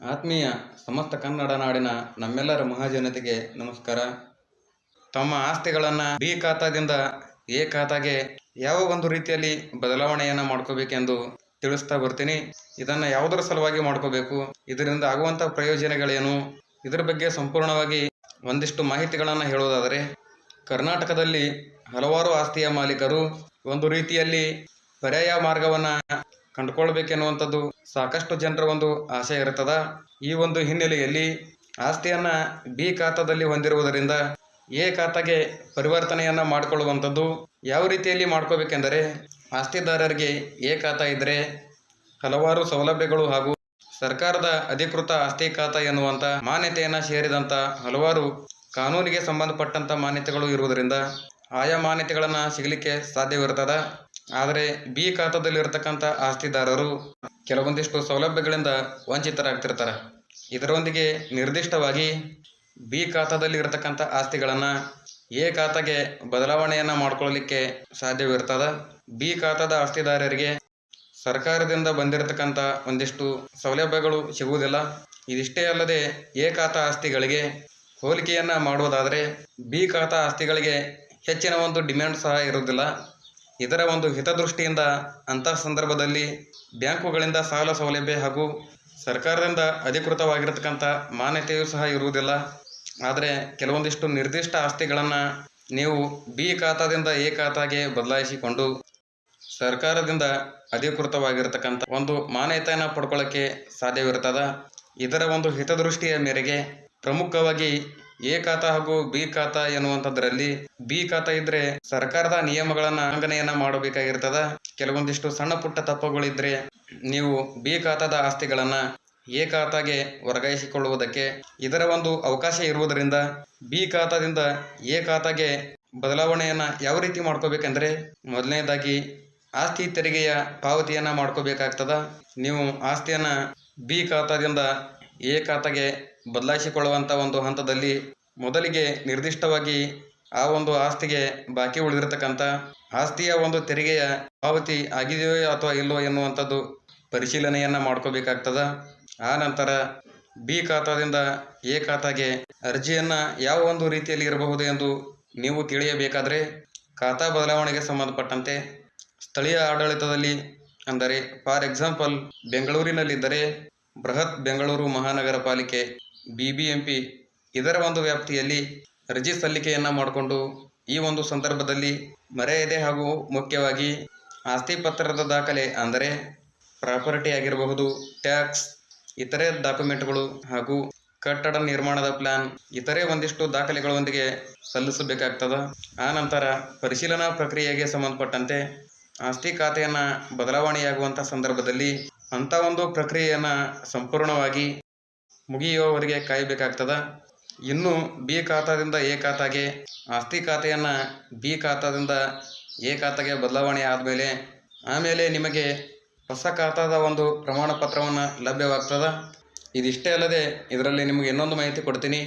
ಆತ್ಮೀಯ ಸಮಸ್ತ ಕನ್ನಡ ನಾಡಿನ ನಮ್ಮೆಲ್ಲರ ಮಹಾಜನತೆಗೆ ನಮಸ್ಕಾರ. ತಮ್ಮ ಆಸ್ತಿಗಳನ್ನು ಬಿ ಖಾತಾದಿಂದ ಎ ಖಾತಾಗೆ ಯಾವ ಒಂದು ರೀತಿಯಲ್ಲಿ ಬದಲಾವಣೆಯನ್ನು ಮಾಡ್ಕೋಬೇಕೆಂದು ತಿಳಿಸ್ತಾ ಬರ್ತೀನಿ. ಇದನ್ನು ಯಾವುದರ ಸಲುವಾಗಿ ಮಾಡ್ಕೋಬೇಕು? ಇದರಿಂದ ಆಗುವಂಥ ಪ್ರಯೋಜನಗಳೇನು? ಇದರ ಬಗ್ಗೆ ಸಂಪೂರ್ಣವಾಗಿ ಒಂದಿಷ್ಟು ಮಾಹಿತಿಗಳನ್ನು ಹೇಳೋದಾದರೆ, ಕರ್ನಾಟಕದಲ್ಲಿ ಹಲವಾರು ಆಸ್ತಿಯ ಮಾಲೀಕರು ಒಂದು ರೀತಿಯಲ್ಲಿ ಪರ್ಯಾಯ ಮಾರ್ಗವನ್ನು ಕಂಡುಕೊಳ್ಬೇಕೆನ್ನುವಂಥದ್ದು ಸಾಕಷ್ಟು ಜನರ ಒಂದು ಆಸೆ ಇರ್ತದ ಈ ಒಂದು ಹಿನ್ನೆಲೆಯಲ್ಲಿ ಆಸ್ತಿಯನ್ನು ಬಿ ಖಾತಾದಲ್ಲಿ ಹೊಂದಿರುವುದರಿಂದ ಎ ಖಾತಾಗೆ ಪರಿವರ್ತನೆಯನ್ನು ಮಾಡಿಕೊಳ್ಳುವಂಥದ್ದು ಯಾವ ರೀತಿಯಲ್ಲಿ ಮಾಡ್ಕೋಬೇಕೆಂದರೆ ಆಸ್ತಿದಾರರಿಗೆ ಎ ಖಾತಾ ಇದ್ದರೆ ಹಲವಾರು ಸೌಲಭ್ಯಗಳು ಹಾಗೂ ಸರ್ಕಾರದ ಅಧಿಕೃತ ಆಸ್ತಿ ಖಾತಾ ಎನ್ನುವಂಥ ಮಾನ್ಯತೆಯನ್ನು ಸೇರಿದಂಥ ಹಲವಾರು ಕಾನೂನಿಗೆ ಸಂಬಂಧಪಟ್ಟಂಥ ಮಾನ್ಯತೆಗಳು ಇರುವುದರಿಂದ ಆಯಾ ಮಾನ್ಯತೆಗಳನ್ನು ಸಿಗಲಿಕ್ಕೆ ಸಾಧ್ಯವಿರ್ತದ ಆದರೆ ಬಿ ಖಾತಾದಲ್ಲಿರ್ತಕ್ಕಂಥ ಆಸ್ತಿದಾರರು ಕೆಲವೊಂದಿಷ್ಟು ಸೌಲಭ್ಯಗಳಿಂದ ವಂಚಿತರಾಗ್ತಿರ್ತಾರೆ. ಇದರೊಂದಿಗೆ ನಿರ್ದಿಷ್ಟವಾಗಿ ಬಿ ಖಾತಾದಲ್ಲಿ ಇರತಕ್ಕಂಥ ಆಸ್ತಿಗಳನ್ನು ಎ ಖಾತಾಗೆ ಬದಲಾವಣೆಯನ್ನು ಮಾಡ್ಕೊಳ್ಳಲಿಕ್ಕೆ ಸಾಧ್ಯವಿರ್ತದ. ಬಿ ಖಾತಾದ ಆಸ್ತಿದಾರರಿಗೆ ಸರ್ಕಾರದಿಂದ ಬಂದಿರತಕ್ಕಂಥ ಒಂದಿಷ್ಟು ಸೌಲಭ್ಯಗಳು ಸಿಗುವುದಿಲ್ಲ. ಇದಿಷ್ಟೇ ಅಲ್ಲದೆ ಎ ಖಾತಾ ಆಸ್ತಿಗಳಿಗೆ ಹೋಲಿಕೆಯನ್ನು ಮಾಡುವುದಾದರೆ ಬಿ ಖಾತಾ ಆಸ್ತಿಗಳಿಗೆ ಹೆಚ್ಚಿನ ಒಂದು ಡಿಮ್ಯಾಂಡ್ ಸಹ ಇರುವುದಿಲ್ಲ. ಇದರ ಒಂದು ಹಿತದೃಷ್ಟಿಯಿಂದ ಅಂತಹ ಸಂದರ್ಭದಲ್ಲಿ ಬ್ಯಾಂಕುಗಳಿಂದ ಸಾಲ ಸೌಲಭ್ಯ ಹಾಗೂ ಸರ್ಕಾರದಿಂದ ಅಧಿಕೃತವಾಗಿರತಕ್ಕಂಥ ಮಾನ್ಯತೆಯೂ ಸಹ ಇರುವುದಿಲ್ಲ. ಆದರೆ ಕೆಲವೊಂದಿಷ್ಟು ನಿರ್ದಿಷ್ಟ ಆಸ್ತಿಗಳನ್ನು ನೀವು ಬಿ ಖಾತಾದಿಂದ ಎ ಖಾತಾಗೆ ಬದಲಾಯಿಸಿಕೊಂಡು ಸರ್ಕಾರದಿಂದ ಅಧಿಕೃತವಾಗಿರತಕ್ಕಂಥ ಒಂದು ಮಾನ್ಯತೆಯನ್ನು ಪಡ್ಕೊಳ್ಳೋಕ್ಕೆ ಸಾಧ್ಯವಿರುತ್ತದೆ? ಇದರ ಒಂದು ಹಿತದೃಷ್ಟಿಯ ಮೇರೆಗೆ ಪ್ರಮುಖವಾಗಿ ಎ ಖಾತಾ ಹಾಗೂ ಬಿ ಖಾತಾ ಎನ್ನುವಂಥದ್ರಲ್ಲಿ ಬಿ ಖಾತಾ ಇದ್ರೆ ಸರ್ಕಾರದ ನಿಯಮಗಳನ್ನ ಉಲ್ಲಂಘನೆಯನ್ನ ಮಾಡಬೇಕಾಗಿರ್ತದ. ಕೆಲವೊಂದಿಷ್ಟು ಸಣ್ಣ ಪುಟ್ಟ ತಪ್ಪುಗಳಿದ್ರೆ ನೀವು ಬಿ ಖಾತಾದ ಆಸ್ತಿಗಳನ್ನ ಎ ಖಾತಾಗೆ ವರ್ಗಾಯಿಸಿಕೊಳ್ಳುವುದಕ್ಕೆ ಇದರ ಒಂದು ಅವಕಾಶ ಇರುವುದರಿಂದ ಬಿ ಖಾತಾದಿಂದ ಎ ಖಾತಾಗೆ ಬದಲಾವಣೆಯನ್ನ ಯಾವ ರೀತಿ ಮಾಡ್ಕೋಬೇಕಂದ್ರೆ ಮೊದಲನೇದಾಗಿ ಆಸ್ತಿ ತೆರಿಗೆಯ ಪಾವತಿಯನ್ನ ಮಾಡ್ಕೋಬೇಕಾಗ್ತದ. ನೀವು ಆಸ್ತಿಯನ್ನ ಬಿ ಖಾತಾದಿಂದ ಎ ಖಾತಾಗೆ ಬದಲಾಯಿಸಿಕೊಳ್ಳುವಂಥ ಒಂದು ಹಂತದಲ್ಲಿ ಮೊದಲಿಗೆ ನಿರ್ದಿಷ್ಟವಾಗಿ ಆ ಒಂದು ಆಸ್ತಿಗೆ ಬಾಕಿ ಉಳಿದಿರತಕ್ಕಂಥ ಆಸ್ತಿಯ ಒಂದು ತೆರಿಗೆಯ ಪಾವತಿ ಆಗಿದೆಯೋ ಅಥವಾ ಇಲ್ಲವೋ ಎನ್ನುವಂಥದ್ದು ಪರಿಶೀಲನೆಯನ್ನು ಮಾಡ್ಕೋಬೇಕಾಗ್ತದ. ಆ ನಂತರ ಬಿ ಖಾತಾದಿಂದ ಎ ಖಾತಾಗೆ ಅರ್ಜಿಯನ್ನು ಯಾವ ಒಂದು ರೀತಿಯಲ್ಲಿ ಇರಬಹುದು ಎಂದು ನೀವು ತಿಳಿಯಬೇಕಾದರೆ ಖಾತಾ ಬದಲಾವಣೆಗೆ ಸಂಬಂಧಪಟ್ಟಂತೆ ಸ್ಥಳೀಯ ಆಡಳಿತದಲ್ಲಿ ಅಂದರೆ ಫಾರ್ ಎಕ್ಸಾಂಪಲ್ ಬೆಂಗಳೂರಿನಲ್ಲಿದ್ದರೆ ಬೃಹತ್ ಬೆಂಗಳೂರು ಮಹಾನಗರ ಪಾಲಿಕೆ ಬಿ ಬಿ ಎಂ ಇದರ ಒಂದು ವ್ಯಾಪ್ತಿಯಲ್ಲಿ ಅರ್ಜಿ ಸಲ್ಲಿಕೆಯನ್ನು ಮಾಡಿಕೊಂಡು ಈ ಒಂದು ಸಂದರ್ಭದಲ್ಲಿ ಮರೆಯದೆ ಹಾಗೂ ಮುಖ್ಯವಾಗಿ ಆಸ್ತಿ ಪತ್ರದ ದಾಖಲೆ ಅಂದರೆ ಪ್ರಾಪರ್ಟಿ ಆಗಿರಬಹುದು, ಟ್ಯಾಕ್ಸ್, ಇತರೆ ಡಾಕ್ಯುಮೆಂಟ್ಗಳು ಹಾಗೂ ಕಟ್ಟಡ ನಿರ್ಮಾಣದ ಪ್ಲಾನ್ ಇತರೆ ಒಂದಿಷ್ಟು ದಾಖಲೆಗಳೊಂದಿಗೆ ಸಲ್ಲಿಸಬೇಕಾಗ್ತದ. ಆ ನಂತರ ಪರಿಶೀಲನಾ ಪ್ರಕ್ರಿಯೆಗೆ ಸಂಬಂಧಪಟ್ಟಂತೆ ಆಸ್ತಿ ಖಾತೆಯನ್ನು ಬದಲಾವಣೆಯಾಗುವಂಥ ಸಂದರ್ಭದಲ್ಲಿ ಅಂಥ ಒಂದು ಪ್ರಕ್ರಿಯೆಯನ್ನು ಸಂಪೂರ್ಣವಾಗಿ ಮುಗಿಯುವವರೆಗೆ ಕಾಯಬೇಕಾಗ್ತದ. ಇನ್ನು ಬಿ ಖಾತಾದಿಂದ ಎ ಖಾತಾಗೆ ಆಸ್ತಿ ಖಾತೆಯನ್ನು ಬಿ ಖಾತಾದಿಂದ ಎ ಖಾತಾಗೆ ಬದಲಾವಣೆ ಆದಮೇಲೆ ಆಮೇಲೆ ನಿಮಗೆ ಹೊಸ ಖಾತಾದ ಒಂದು ಪ್ರಮಾಣ ಪತ್ರವನ್ನು ಲಭ್ಯವಾಗ್ತದ. ಇದಿಷ್ಟೇ ಅಲ್ಲದೆ ಇದರಲ್ಲಿ ನಿಮಗೆ ಇನ್ನೊಂದು ಮಾಹಿತಿ ಕೊಡ್ತೀನಿ.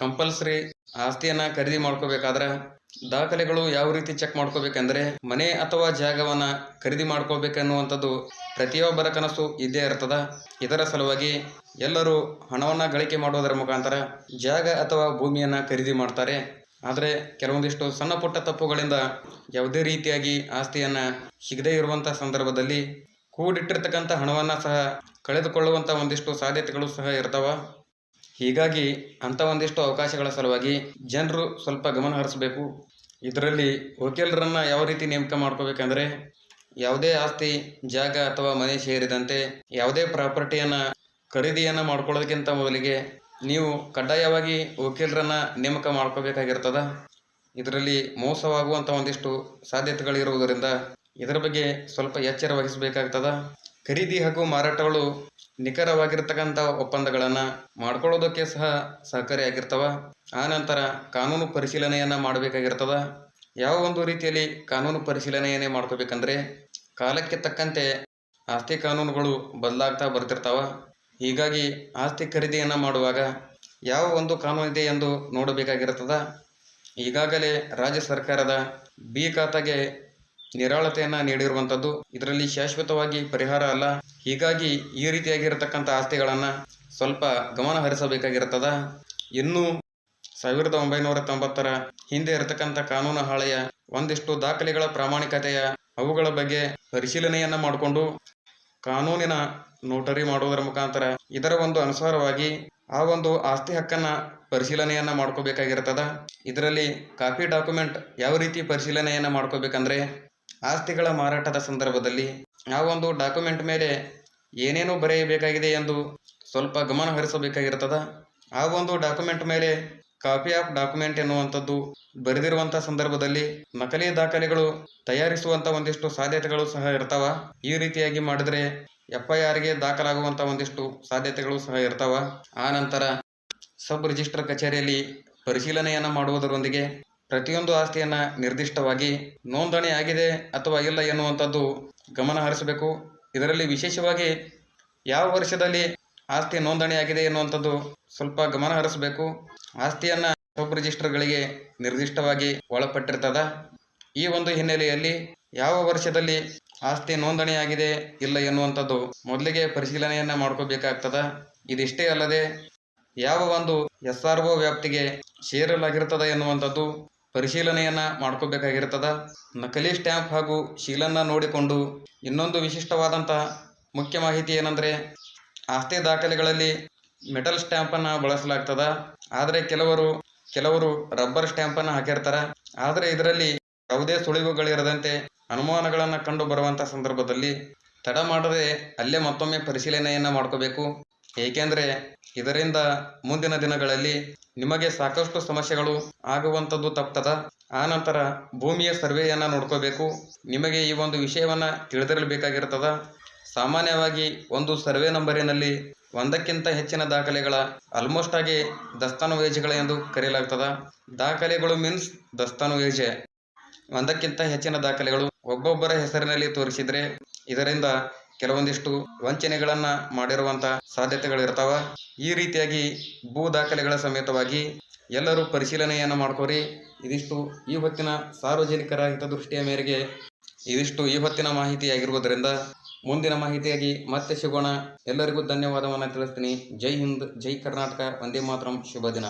ಕಂಪಲ್ಸರಿ ಆಸ್ತಿಯನ್ನ ಖರೀದಿ ಮಾಡ್ಕೋಬೇಕಾದ್ರೆ ದಾಖಲೆಗಳು ಯಾವ ರೀತಿ ಚೆಕ್ ಮಾಡ್ಕೋಬೇಕಂದ್ರೆ ಮನೆ ಅಥವಾ ಜಾಗವನ್ನ ಖರೀದಿ ಮಾಡ್ಕೋಬೇಕನ್ನುವಂಥದ್ದು ಪ್ರತಿಯೊಬ್ಬರ ಕನಸು ಇದ್ದೇ ಇರ್ತದ. ಇದರ ಸಲುವಾಗಿ ಎಲ್ಲರೂ ಹಣವನ್ನು ಗಳಿಕೆ ಮಾಡುವುದರ ಮುಖಾಂತರ ಜಾಗ ಅಥವಾ ಭೂಮಿಯನ್ನು ಖರೀದಿ ಮಾಡ್ತಾರೆ. ಆದರೆ ಕೆಲವೊಂದಿಷ್ಟು ಸಣ್ಣ ಪುಟ್ಟ ತಪ್ಪುಗಳಿಂದ ಯಾವುದೇ ರೀತಿಯಾಗಿ ಆಸ್ತಿಯನ್ನು ಸಿಗದೇ ಇರುವಂಥ ಸಂದರ್ಭದಲ್ಲಿ ಕೂಡಿಟ್ಟಿರ್ತಕ್ಕಂಥ ಹಣವನ್ನು ಸಹ ಕಳೆದುಕೊಳ್ಳುವಂಥ ಒಂದಿಷ್ಟು ಸಾಧ್ಯತೆಗಳು ಸಹ ಇರ್ತಾವ. ಹೀಗಾಗಿ ಅಂಥ ಒಂದಿಷ್ಟು ಅವಕಾಶಗಳ ಸಲುವಾಗಿ ಜನರು ಸ್ವಲ್ಪ ಗಮನ ಹರಿಸಬೇಕು. ಇದರಲ್ಲಿ ವಕೀಲರನ್ನು ಯಾವ ರೀತಿ ನೇಮಕ ಮಾಡ್ಕೋಬೇಕಂದ್ರೆ ಯಾವುದೇ ಆಸ್ತಿ, ಜಾಗ ಅಥವಾ ಮನೆ ಸೇರಿದಂತೆ ಯಾವುದೇ ಪ್ರಾಪರ್ಟಿಯನ್ನು ಖರೀದಿಯನ್ನು ಮಾಡ್ಕೊಳ್ಳೋದಕ್ಕಿಂತ ಮೊದಲಿಗೆ ನೀವು ಕಡ್ಡಾಯವಾಗಿ ವಕೀಲರನ್ನು ನೇಮಕ ಮಾಡ್ಕೋಬೇಕಾಗಿರ್ತದ. ಇದರಲ್ಲಿ ಮೋಸವಾಗುವಂಥ ಒಂದಿಷ್ಟು ಸಾಧ್ಯತೆಗಳಿರುವುದರಿಂದ ಇದರ ಬಗ್ಗೆ ಸ್ವಲ್ಪ ಎಚ್ಚರ ವಹಿಸಬೇಕಾಗ್ತದ. ಖರೀದಿ ಹಾಗೂ ಮಾರಾಟಗಳು ನಿಖರವಾಗಿರ್ತಕ್ಕಂಥ ಒಪ್ಪಂದಗಳನ್ನು ಮಾಡ್ಕೊಳ್ಳೋದಕ್ಕೆ ಸಹ ಸಹಕಾರಿಯಾಗಿರ್ತವ ಆ ನಂತರ ಕಾನೂನು ಪರಿಶೀಲನೆಯನ್ನು ಮಾಡಬೇಕಾಗಿರ್ತದ. ಯಾವ ಒಂದು ರೀತಿಯಲ್ಲಿ ಕಾನೂನು ಪರಿಶೀಲನೆಯನ್ನೇ ಮಾಡ್ಕೋಬೇಕಂದ್ರೆ ಕಾಲಕ್ಕೆ ತಕ್ಕಂತೆ ಆಸ್ತಿ ಕಾನೂನುಗಳು ಬದಲಾಗ್ತಾ ಬರ್ತಿರ್ತಾವ. ಹೀಗಾಗಿ ಆಸ್ತಿ ಖರೀದಿಯನ್ನು ಮಾಡುವಾಗ ಯಾವ ಒಂದು ಕಾನೂನಿದೆ ಎಂದು ನೋಡಬೇಕಾಗಿರ್ತದ. ಈಗಾಗಲೇ ರಾಜ್ಯ ಸರ್ಕಾರದ ಬಿ ಖಾತಾಗೆ ನಿರಾಳತೆಯನ್ನು ನೀಡಿರುವಂಥದ್ದು ಇದರಲ್ಲಿ ಶಾಶ್ವತವಾಗಿ ಪರಿಹಾರ ಅಲ್ಲ. ಹೀಗಾಗಿ ಈ ರೀತಿಯಾಗಿರತಕ್ಕಂಥ ಆಸ್ತಿಗಳನ್ನು ಸ್ವಲ್ಪ ಗಮನ ಹರಿಸಬೇಕಾಗಿರ್ತದ. ಇನ್ನು ಸಾವಿರದ ಒಂಬೈನೂರ ತೊಂಬತ್ತರ ಹಿಂದೆ ಇರತಕ್ಕಂಥ ಕಾನೂನು ಹಾಳೆಯ ಒಂದಿಷ್ಟು ದಾಖಲೆಗಳ ಪ್ರಾಮಾಣಿಕತೆಯ ಅವುಗಳ ಬಗ್ಗೆ ಪರಿಶೀಲನೆಯನ್ನ ಮಾಡಿಕೊಂಡು ಕಾನೂನಿನ ನೋಟರಿ ಮಾಡುವುದರ ಮುಖಾಂತರ ಇದರ ಒಂದು ಅನುಸಾರವಾಗಿ ಆ ಒಂದು ಆಸ್ತಿ ಹಕ್ಕನ್ನ ಪರಿಶೀಲನೆಯನ್ನ ಮಾಡ್ಕೋಬೇಕಾಗಿರ್ತದ. ಇದರಲ್ಲಿ ಕಾಪಿ ಡಾಕ್ಯುಮೆಂಟ್ ಯಾವ ರೀತಿ ಪರಿಶೀಲನೆಯನ್ನ ಮಾಡ್ಕೋಬೇಕಂದ್ರೆ ಆಸ್ತಿಗಳ ಮಾರಾಟದ ಸಂದರ್ಭದಲ್ಲಿ ಆ ಒಂದು ಡಾಕ್ಯುಮೆಂಟ್ ಮೇಲೆ ಏನೇನು ಬರೆಯಬೇಕಾಗಿದೆ ಎಂದು ಸ್ವಲ್ಪ ಗಮನ ಹರಿಸಬೇಕಾಗಿರ್ತದ. ಆ ಒಂದು ಡಾಕ್ಯುಮೆಂಟ್ ಮೇಲೆ ಕಾಪಿ ಆಫ್ ಡಾಕ್ಯುಮೆಂಟ್ ಎನ್ನುವಂಥದ್ದು ಬರೆದಿರುವಂಥ ಸಂದರ್ಭದಲ್ಲಿ ನಕಲಿ ದಾಖಲೆಗಳು ತಯಾರಿಸುವಂಥ ಒಂದಿಷ್ಟು ಸಾಧ್ಯತೆಗಳು ಸಹ ಇರ್ತಾವ. ಈ ರೀತಿಯಾಗಿ ಮಾಡಿದರೆ ಎಫ್ ಐ ಆರ್ಗೆ ದಾಖಲಾಗುವಂಥ ಒಂದಿಷ್ಟು ಸಾಧ್ಯತೆಗಳು ಸಹ ಇರ್ತಾವ. ಆ ನಂತರ ಸಬ್ ರಿಜಿಸ್ಟರ್ ಕಚೇರಿಯಲ್ಲಿ ಪರಿಶೀಲನೆಯನ್ನು ಮಾಡುವುದರೊಂದಿಗೆ ಪ್ರತಿಯೊಂದು ಆಸ್ತಿಯನ್ನು ನಿರ್ದಿಷ್ಟವಾಗಿ ನೋಂದಣಿ ಆಗಿದೆ ಅಥವಾ ಇಲ್ಲ ಎನ್ನುವಂಥದ್ದು ಗಮನ ಹರಿಸಬೇಕು. ಇದರಲ್ಲಿ ವಿಶೇಷವಾಗಿ ಯಾವ ವರ್ಷದಲ್ಲಿ ಆಸ್ತಿ ನೋಂದಣಿ ಆಗಿದೆ ಎನ್ನುವಂಥದ್ದು ಸ್ವಲ್ಪ ಗಮನ ಹರಿಸಬೇಕು. ಆಸ್ತಿಯನ್ನು ಸಬ್ ರಿಜಿಸ್ಟರ್ಗಳಿಗೆ ನಿರ್ದಿಷ್ಟವಾಗಿ ಒಳಪಟ್ಟಿರ್ತದ. ಈ ಒಂದು ಹಿನ್ನೆಲೆಯಲ್ಲಿ ಯಾವ ವರ್ಷದಲ್ಲಿ ಆಸ್ತಿ ನೋಂದಣಿ ಆಗಿದೆ ಇಲ್ಲ ಎನ್ನುವಂಥದ್ದು ಮೊದಲಿಗೆ ಪರಿಶೀಲನೆಯನ್ನು ಮಾಡ್ಕೋಬೇಕಾಗ್ತದ. ಇದಿಷ್ಟೇ ಅಲ್ಲದೆ ಯಾವ ಒಂದು ಎಸ್ ಆರ್ ಒ ವ್ಯಾಪ್ತಿಗೆ ಸೇರಲಾಗಿರ್ತದೆ ಎನ್ನುವಂಥದ್ದು ಪರಿಶೀಲನೆಯನ್ನ ಮಾಡ್ಕೋಬೇಕಾಗಿರ್ತದ. ನಕಲಿ ಸ್ಟ್ಯಾಂಪ್ ಹಾಗೂ ಶೀಲನ್ನ ನೋಡಿಕೊಂಡು ಇನ್ನೊಂದು ವಿಶಿಷ್ಟವಾದಂತಹ ಮುಖ್ಯ ಮಾಹಿತಿ ಏನಂದ್ರೆ, ಆಸ್ತಿ ದಾಖಲೆಗಳಲ್ಲಿ ಮೆಟಲ್ ಸ್ಟ್ಯಾಂಪನ್ನು ಬಳಸಲಾಗ್ತದ. ಆದರೆ ಕೆಲವರು ಕೆಲವರು ರಬ್ಬರ್ ಸ್ಟ್ಯಾಂಪನ್ನು ಹಾಕಿರ್ತಾರ. ಆದರೆ ಇದರಲ್ಲಿ ಯಾವುದೇ ಸುಳಿವುಗಳಿರದಂತೆ ಅನುಮಾನಗಳನ್ನು ಕಂಡು ಬರುವಂಥ ಸಂದರ್ಭದಲ್ಲಿ ತಡ ಮಾಡದೆ ಅಲ್ಲೇ ಮತ್ತೊಮ್ಮೆ ಪರಿಶೀಲನೆಯನ್ನು ಮಾಡ್ಕೋಬೇಕು. ಏಕೆಂದರೆ ಇದರಿಂದ ಮುಂದಿನ ದಿನಗಳಲ್ಲಿ ನಿಮಗೆ ಸಾಕಷ್ಟು ಸಮಸ್ಯೆಗಳು ಆಗುವಂಥದ್ದು ತಪ್ತದ. ಆ ನಂತರ ಭೂಮಿಯ ಸರ್ವೆಯನ್ನು ನೋಡ್ಕೋಬೇಕು. ನಿಮಗೆ ಈ ಒಂದು ವಿಷಯವನ್ನು ತಿಳಿದಿರಬೇಕಾಗಿರ್ತದ. ಸಾಮಾನ್ಯವಾಗಿ ಒಂದು ಸರ್ವೆ ನಂಬರಿನಲ್ಲಿ ಒಂದಕ್ಕಿಂತ ಹೆಚ್ಚಿನ ದಾಖಲೆಗಳ ಆಲ್ಮೋಸ್ಟ್ ಆಗಿ ದಸ್ತಾನುವೇಜುಗಳು ಎಂದು ಕರೆಯಲಾಗ್ತದ. ದಾಖಲೆಗಳು ಮೀನ್ಸ್ ದಸ್ತಾನುವೇಜೆ. ಒಂದಕ್ಕಿಂತ ಹೆಚ್ಚಿನ ದಾಖಲೆಗಳು ಒಬ್ಬೊಬ್ಬರ ಹೆಸರಿನಲ್ಲಿ ತೋರಿಸಿದ್ರೆ ಇದರಿಂದ ಕೆಲವೊಂದಿಷ್ಟು ವಂಚನೆಗಳನ್ನ ಮಾಡಿರುವಂತ ಸಾಧ್ಯತೆಗಳಿರ್ತಾವ. ಈ ರೀತಿಯಾಗಿ ಭೂ ದಾಖಲೆಗಳ ಸಮೇತವಾಗಿ ಎಲ್ಲರೂ ಪರಿಶೀಲನೆಯನ್ನು ಮಾಡ್ಕೋರಿ. ಇದಿಷ್ಟು ಈ ಹೊತ್ತಿನ ಸಾರ್ವಜನಿಕರ ಹಿತದೃಷ್ಟಿಯ ಮೇರೆಗೆ ಇದಿಷ್ಟು ಈ ಹೊತ್ತಿನ ಮಾಹಿತಿಯಾಗಿರುವುದರಿಂದ ಮುಂದಿನ ಮಾಹಿತಿಯಾಗಿ ಮತ್ತೆ ಸಿಗೋಣ. ಎಲ್ಲರಿಗೂ ಧನ್ಯವಾದವನ್ನು ತಿಳಿಸ್ತೀನಿ. ಜೈ ಹಿಂದ್, ಜೈ ಕರ್ನಾಟಕ, ವಂದೇ ಮಾತರಂ, ಶುಭ ದಿನ.